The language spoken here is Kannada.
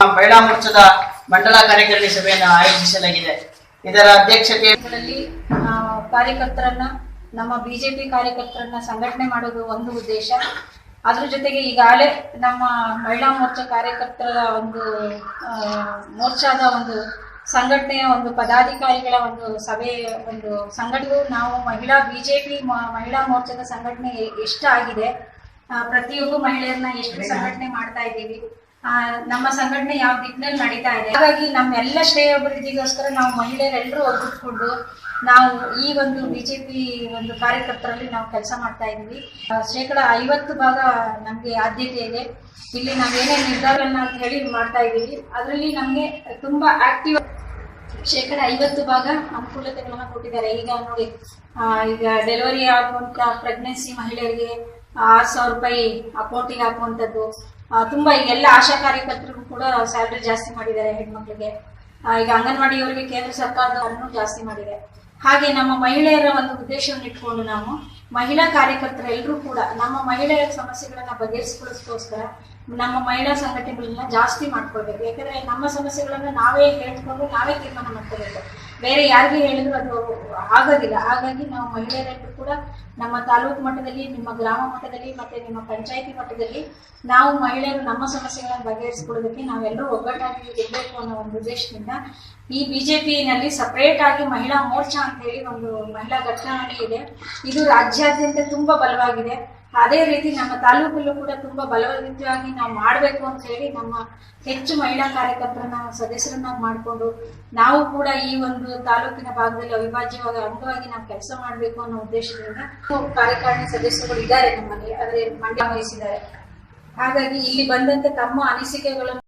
ಮಹಿಳಾ ಮೋರ್ಚಾದ ಮಂಡಲ ಕಾರ್ಯಕಾರಿಣಿ ಸಭೆಯನ್ನು ಆಯೋಜಿಸಲಾಗಿದೆ. ಇದರ ಅಧ್ಯಕ್ಷತೆಯಲ್ಲಿ ಕಾರ್ಯಕರ್ತರನ್ನ, ನಮ್ಮ ಬಿಜೆಪಿ ಕಾರ್ಯಕರ್ತರನ್ನ ಸಂಘಟನೆ ಮಾಡೋದು ಒಂದು ಉದ್ದೇಶ. ಅದ್ರ ಜೊತೆಗೆ ಈಗಾಗಲೇ ನಮ್ಮ ಮಹಿಳಾ ಮೋರ್ಚಾ ಕಾರ್ಯಕರ್ತರ ಒಂದು ಮೋರ್ಚಾದ ಒಂದು ಸಂಘಟನೆಯ ಒಂದು ಪದಾಧಿಕಾರಿಗಳ ಒಂದು ಸಭೆ, ಒಂದು ಸಂಘಟನೆ ನಾವು ಮಹಿಳಾ ಬಿಜೆಪಿ ಮಹಿಳಾ ಮೋರ್ಚಾದ ಸಂಘಟನೆ ಎಷ್ಟಾಗಿದೆ ಪ್ರತಿಯೊಬ್ಬ ಮಹಿಳೆಯರನ್ನ ಎಷ್ಟು ಸಂಘಟನೆ ಮಾಡ್ತಾ ಇದ್ದೀವಿ ನಮ್ಮ ಸಂಘಟನೆ ಯಾವ ದಿಕ್ಕಿನಲ್ಲಿ ನಡೀತಾ ಇದೆ? ಹಾಗಾಗಿ ನಮ್ಮೆಲ್ಲ ಶ್ರೇಯೋಭಿವೃದ್ಧಿಗೋಸ್ಕರ ನಾವು ಮಹಿಳೆಯರೆಲ್ಲರೂ ಒಗ್ಗೂಡ್ಕೊಂಡು ನಾವು ಈ ಒಂದು ಬಿಜೆಪಿ ಒಂದು ಕಾರ್ಯಕರ್ತರಲ್ಲಿ ನಾವು ಕೆಲಸ ಮಾಡ್ತಾ ಇದ್ವಿ. ಶೇಕಡ ಐವತ್ತು ಭಾಗ ನಮಗೆ ಆದ್ಯತೆ ಇದೆ. ಇಲ್ಲಿ ನಾವೇನೇ ನಿರ್ಧಾರಗಳನ್ನ ಅಂತ ಹೇಳಿ ಮಾಡ್ತಾ ಇದ್ದೀವಿ. ಅದರಲ್ಲಿ ನಮಗೆ ತುಂಬಾ ಆಕ್ಟಿವ್ ಶೇಕಡ ಐವತ್ತು ಭಾಗ ಅನುಕೂಲತೆಗಳನ್ನ ಕೊಟ್ಟಿದ್ದಾರೆ. ಈಗ ನೋಡಿ ಈಗ ಡೆಲಿವರಿ ಆಗುವಂತ ಪ್ರೆಗ್ನೆನ್ಸಿ ಮಹಿಳೆಯರಿಗೆ ಆರು ಸಾವಿರ ರೂಪಾಯಿ ಅಕೌಂಟಿಗೆ ಹಾಕುವಂಥದ್ದು ತುಂಬಾ ಈಗ ಎಲ್ಲ ಆಶಾ ಕಾರ್ಯಕರ್ತರಿಗೂ ಕೂಡ ಸ್ಯಾಲ್ರಿ ಜಾಸ್ತಿ ಮಾಡಿದ್ದಾರೆ ಹೆಣ್ಮಕ್ಳಿಗೆ. ಈಗ ಈಗ ಅಂಗನವಾಡಿಯವರಿಗೆ ಕೇಂದ್ರ ಸರ್ಕಾರದವರನ್ನು ಜಾಸ್ತಿ ಮಾಡಿದೆ. ಹಾಗೆ ನಮ್ಮ ಮಹಿಳೆಯರ ಒಂದು ಉದ್ದೇಶವನ್ನು ಇಟ್ಕೊಂಡು ನಾವು ಮಹಿಳಾ ಕಾರ್ಯಕರ್ತರೆಲ್ಲರೂ ಕೂಡ ನಮ್ಮ ಮಹಿಳೆಯರ ಸಮಸ್ಯೆಗಳನ್ನ ಬಗೆಹರಿಸ್ಕೊಳ್ಳೋದಕ್ಕೋಸ್ಕರ ನಮ್ಮ ಮಹಿಳಾ ಸಂಘಟನೆಗಳನ್ನ ಜಾಸ್ತಿ ಮಾಡ್ಕೊಳ್ಬೇಕು. ಯಾಕಂದ್ರೆ ನಮ್ಮ ಸಮಸ್ಯೆಗಳನ್ನ ನಾವೇ ಹೇಳ್ಕೊಂಡು ನಾವೇ ತೀರ್ಮಾನ ಮಾಡ್ಕೋಬೇಕು ಬೇರೆ ಯಾರಿಗೆ ಹೇಳಿದ್ರು ಅದು ಆಗೋದಿಲ್ಲ. ಹಾಗಾಗಿ ನಾವು ಮಹಿಳೆಯರೆಲ್ಲರೂ ಕೂಡ ನಮ್ಮ ತಾಲೂಕು ಮಟ್ಟದಲ್ಲಿ, ನಿಮ್ಮ ಗ್ರಾಮ ಮಟ್ಟದಲ್ಲಿ ಮತ್ತೆ ನಿಮ್ಮ ಪಂಚಾಯತಿ ಮಟ್ಟದಲ್ಲಿ ನಾವು ಮಹಿಳೆಯರು ನಮ್ಮ ಸಮಸ್ಯೆಗಳನ್ನು ಬಗೆಹರಿಸಿಕೊಳ್ಳೋದಕ್ಕೆ ನಾವೆಲ್ಲರೂ ಒಗ್ಗಟ್ಟಾಗಿ ಇರಬೇಕು ಅನ್ನೋ ಒಂದು ಉದ್ದೇಶದಿಂದ ಈ ಬಿಜೆಪಿನಲ್ಲಿ ಸಪರೇಟ್ ಆಗಿ ಮಹಿಳಾ ಮೋರ್ಚಾ ಅಂತ ಹೇಳಿ ಒಂದು ಮಹಿಳಾ ಘಟನಾ ಇದೆ. ಇದು ರಾಜ್ಯಾದ್ಯಂತ ತುಂಬಾ ಬಲವಾಗಿದೆ. ಅದೇ ರೀತಿ ನಮ್ಮ ತಾಲೂಕಲ್ಲೂ ಕೂಡ ತುಂಬಾ ಬಲವಂತವಾಗಿ ನಾವು ಮಾಡಬೇಕು ಅಂತ ಹೇಳಿ ನಮ್ಮ ಹೆಚ್ಚು ಮಹಿಳಾ ಕಾರ್ಯಕರ್ತರನ್ನ ಸದಸ್ಯರನ್ನಾಗಿ ಮಾಡಿಕೊಂಡು ನಾವು ಕೂಡ ಈ ಒಂದು ತಾಲೂಕಿನ ಭಾಗದಲ್ಲಿ ಅವಿಭಾಜ್ಯವಾಗಿ ಅಂಗವಾಗಿ ನಾವು ಕೆಲಸ ಮಾಡಬೇಕು ಅನ್ನೋ ಉದ್ದೇಶದಿಂದ ಕಾರ್ಯಕಾರಿಣಿ ಸದಸ್ಯರುಗಳು ಇದ್ದಾರೆ ನಮ್ಮಲ್ಲಿ, ಆದರೆ ಮಂಡ್ಯ ವಹಿಸಿದ್ದಾರೆ. ಹಾಗಾಗಿ ಇಲ್ಲಿ ಬಂದಂತ ತಮ್ಮ ಅನಿಸಿಕೆಗಳನ್ನು